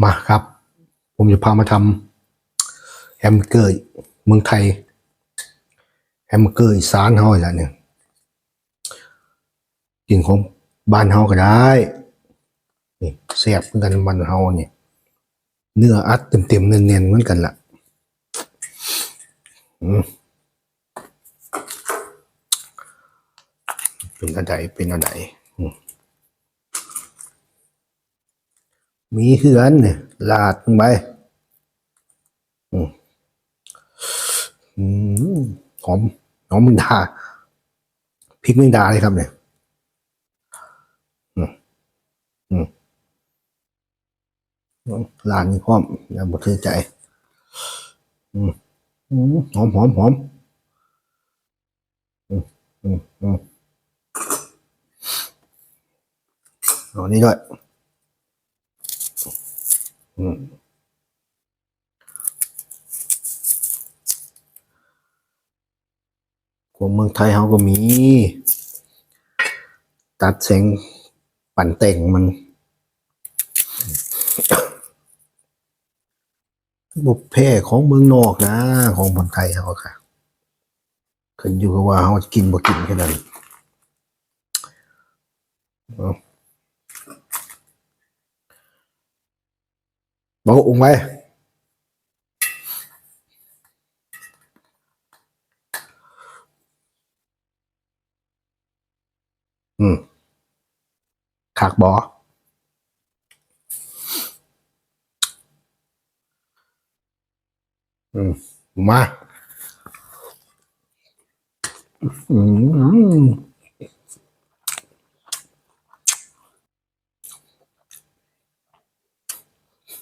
มาครับ ผมจะพามาทำแฮมเกอร์เมืองไทย แฮมเกอร์อีสานเฮาอีกแล้วเนี่ยกินของบ้านเฮาก็ได้นี่แซ่บเหมือนกันบ้านเฮาเนี่ยเนื้ออัดเต็มๆเนียนๆเหมือนกันล่ะอืมเป็นอะไรเป็นอะไรอืม มีเหือนเนี่ยลาดลงไปอืมอืมหอมหอมมึงดาพริกมึงดาเลยครับเนี่ยลานนี่พร้อมอย่าบดเทใจอืมอืมหอมหอมหอมอืมอืมอืมเอานี่ด้วย อืมของเมืองไทยเขาก็มี ตัดเสียงปั่นแต่งมันบุพเพของเมืองนอกนะ ของคนไทยเขาค่ะขึ้นอยู่กับว่าเขาจะกินบ่กินแค่นั้น เอาบอกอุ้งไ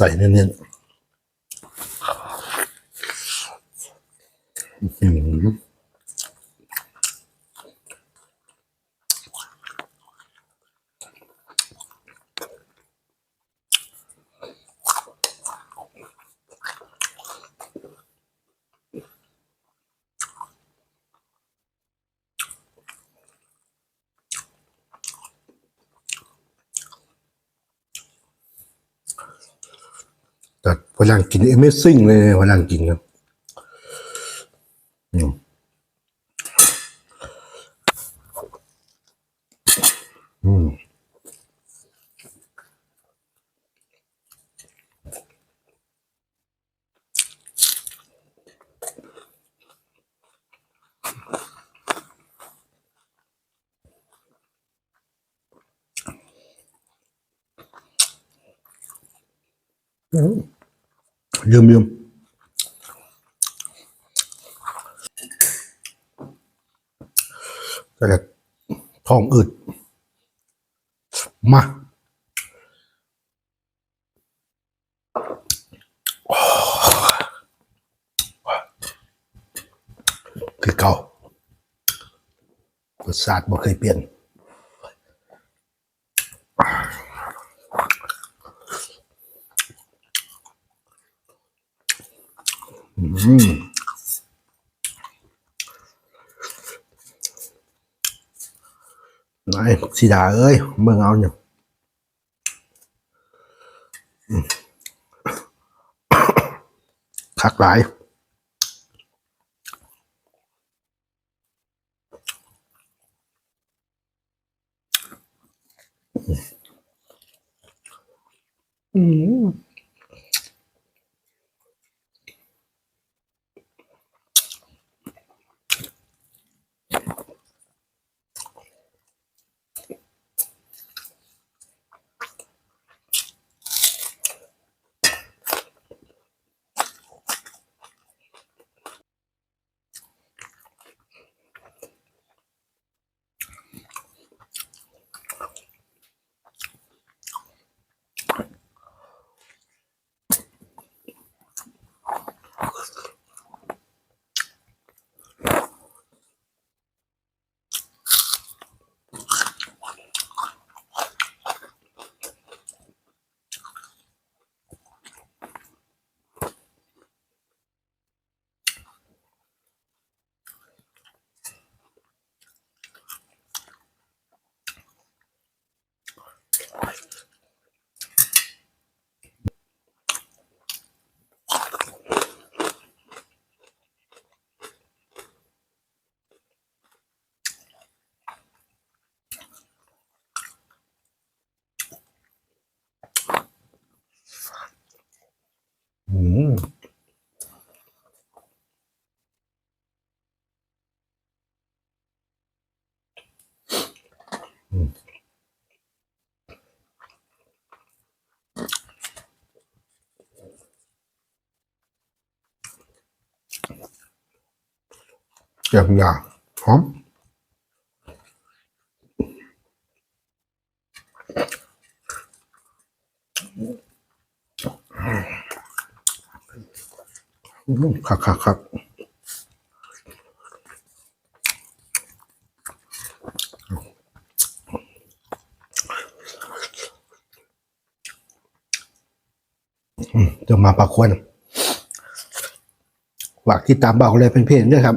ใส่เน้นๆ แต่พลังกินเอเมซิ่งเลยพลังกินครับ ลืมลืมก็จะท้องอืดมาคือเก่ารสชาติบ่เคยเปลี่ยน อืมนายสีดาเอ้ย 음. 음. อย่างอย่างหอมอืมครับครับครับอืมเดี๋ยวมาปากควนฝากติดตามบ่าเลยเป็นเพจด้วยครับ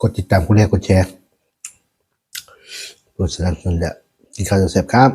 กดติดตามคุณแรกกดแชร์กดสนับสนุนและที่ข่าวจะเสพครับ